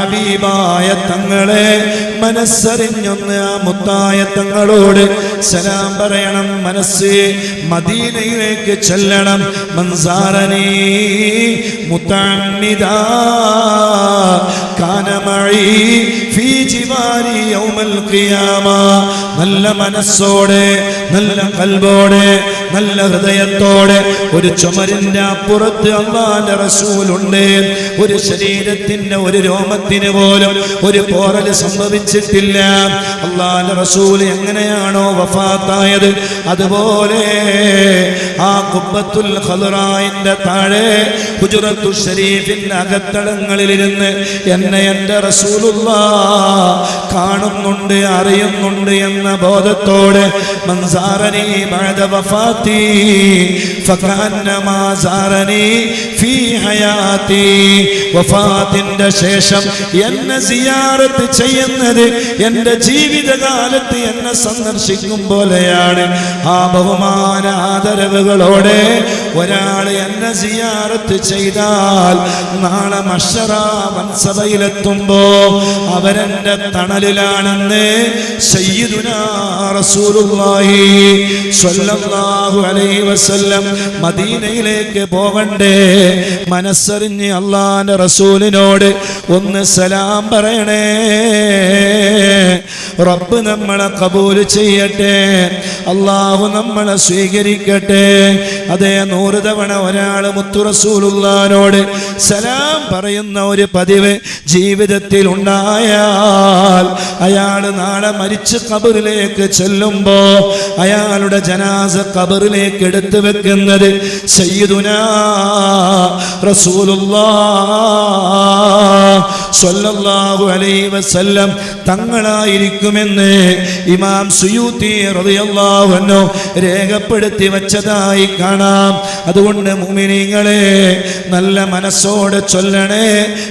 ഹബീബായ തങ്ങളെ മനസ്സറിഞ്ഞൊന്ന് ആ മുത്തായ തങ്ങളോട് സലാം പറയണം മനസ്സ് മദീനയിലേക്ക് ചെല്ലണം. മൻസാറനീ മുത്തമ്മിദാ കാനമഴി ഫീ ജിവാരി യൗമൽ ഖിയാമ. നല്ല മനസ്സോടെ നല്ല കൽബോടെ നല്ല ഹൃദയത്തോടെ ഒരു ചുമരിന്റെ അപ്പുറത്ത് അള്ളാന്റെ റസൂലുണ്ട്. ഒരു ശരീരത്തിന്റെ ഒരു രോമത്തിന് പോലും ഒരു പോറൽ സംഭവിച്ചിട്ടില്ല. അള്ളാന്റെ റസൂൽ എങ്ങനെയാണോ വഫാത്തായത് അതുപോലെ ആ കുബത്തുൽ ഖദറായിന്റെ താഴെ ഹുജുറത്തു ഷരീഫിന്റെ അകത്തളങ്ങളിലിരുന്ന് എന്നെ എന്റെ റസൂലുള്ള കാണുന്നുണ്ട് അറിയുന്നുണ്ട് എന്ന ബോധത്തോടെ മൻസാറനി بعد وفاتي فكأنما زارني في حياتي. വഫാത്തിന്റെ ശേഷം എന്നെ സിയാറത്ത് ചെയ്യുന്നത് എന്റെ ജീവിതകാലത്ത് എന്നെ സന്ദർശിക്കും പോലെയാണ്. ആ ബഹുമാന ഒരാൾ എന്നെ സിയാറത്ത് ചെയ്താൽ നാളെ മഷറ വൻസഭയിലെത്തുമ്പോ അവരെന്റെ തണലിലാണെന്ന് സയ്യിദുനാ റസൂലുള്ളാഹി വസല്ലം മദീനയിലേക്ക് പോകണ്ടേ. മനസ്സറിഞ്ഞ് അള്ളാന്റെ റസൂലിനോട് ഒന്ന് സലാം പറയണേ. റബ്ബ് നമ്മളെ കബൂൽ ചെയ്യട്ടെ. അള്ളാഹു നമ്മളെ സ്വീകരിക്കട്ടെ. അതേ നൂറ് തവണ ഒരാൾ മുത്തു റസൂലുള്ളാനോട് സലാം പറയുന്ന ഒരു പതിവ് ജീവിതത്തിൽ ഉണ്ടായാൽ അയാൾ നാളെ മരിച്ച് കബറിലേക്ക് ചെല്ലുമ്പോ അയാളുടെ ജനാസ കബറിലേക്ക് എടുത്തു വെക്കുന്നത് സയ്യിദുനാ റസൂലുള്ളാ. സ്വല്ലല്ലാഹു അലൈഹി വസല്ലം തങ്ങളായിരിക്കുമെന്ന് ഇമാം സുയൂത്തി റളിയല്ലാഹു അൻഹു രേഖപ്പെടുത്തി വച്ചതായി കാണാം അതുകൊണ്ട് മുഅ്മിനീങ്ങളെ നല്ല മനസ്സോടെ ചൊല്ലണേ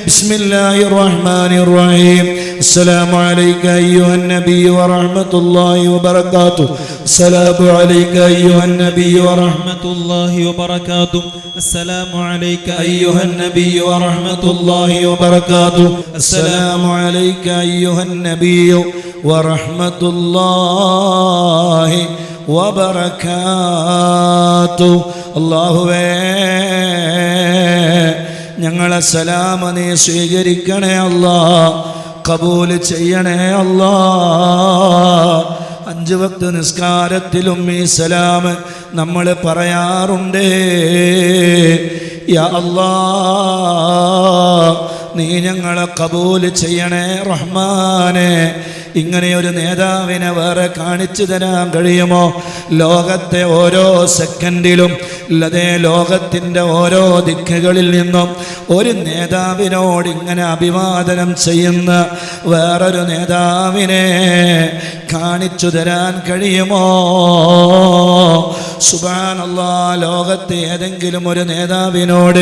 ബിസ്മില്ലാഹിർ റഹ്മാനിർ റഹീം السلام عليك أيها النبي ورحمة الله وبركاته السلام عليك أيها النبي ورحمة الله وبركاته السلام عليك أيها النبي ورحمة الله وبركاته السلام عليك أيها النبي ورحمة الله وبركاته الله ഞങ്ങളെ സലാമ നീ സ്വീകരിക്കണേ അല്ലാ കബൂല് ചെയ്യണേ അല്ലാ അഞ്ച് വക്ത് നിസ്കാരത്തിലും ഈ സലാം നമ്മൾ പറയാറുണ്ട് യാ അല്ലാ നീ ഞങ്ങളെ കബൂൽ ചെയ്യണേ റഹ്മാനെ. ഇങ്ങനെ ഒരു നേതാവിനെ വേറെ കാണിച്ചു തരാൻ കഴിയുമോ? ലോകത്തെ ഓരോ സെക്കൻഡിലും അല്ലാതെ ലോകത്തിന്റെ ഓരോ ദിക്കുകളിൽ നിന്നും ഒരു നേതാവിനോട് ഇങ്ങനെ അഭിവാദനം ചെയ്യുന്ന വേറൊരു നേതാവിനെ കാണിച്ചു തരാൻ കഴിയുമോ? സുബാനല്ല ലോകത്തെ ഏതെങ്കിലും ഒരു നേതാവിനോട്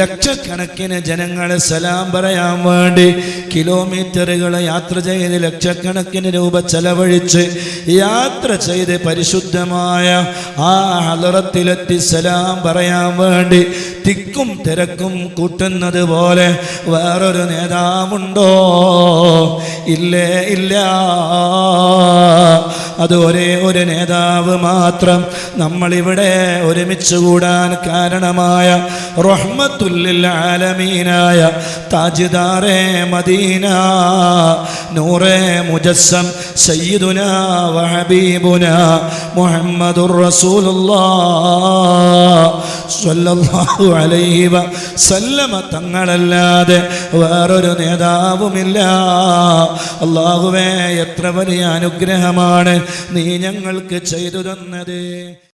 ലക്ഷക്കണക്കിന് ജനങ്ങളെ സലാം പറയാൻ വേണ്ടി കിലോമീറ്ററുകൾ യാത്ര ചെയ്ത് ലക്ഷക്കണക്കിന് രൂപ ചെലവഴിച്ച് യാത്ര ചെയ്ത് പരിശുദ്ധമായ ആ ഹലറത്തിലെത്തി സലാം പറയാൻ വേണ്ടി തിക്കും തിരക്കും കൂട്ടുന്നത് പോലെ വേറൊരു നേതാവുണ്ടോ? ഇല്ലേ ഇല്ല. അത് ഒരേ ഒരു നേതാവ് മാത്രം നമ്മളിവിടെ ഒരുമിച്ച് കൂടാൻ കാരണമായ റഹ്മത്തുല്ലിൽ ആലമീനായ താജിദാറെ മദീന നൂറെ മുജസ്സം സയ്യിദുന വഹബീബുന മുഹമ്മദുർ റസൂലുള്ളാഹു അലൈഹി വസല്ലമ തങ്ങളല്ലാതെ വേറൊരു നേതാവുമില്ല. അള്ളാഹുവേ എത്ര വലിയ അനുഗ്രഹമാണ് നീ ഞങ്ങൾക്ക് ചെയ്തു തന്നത്.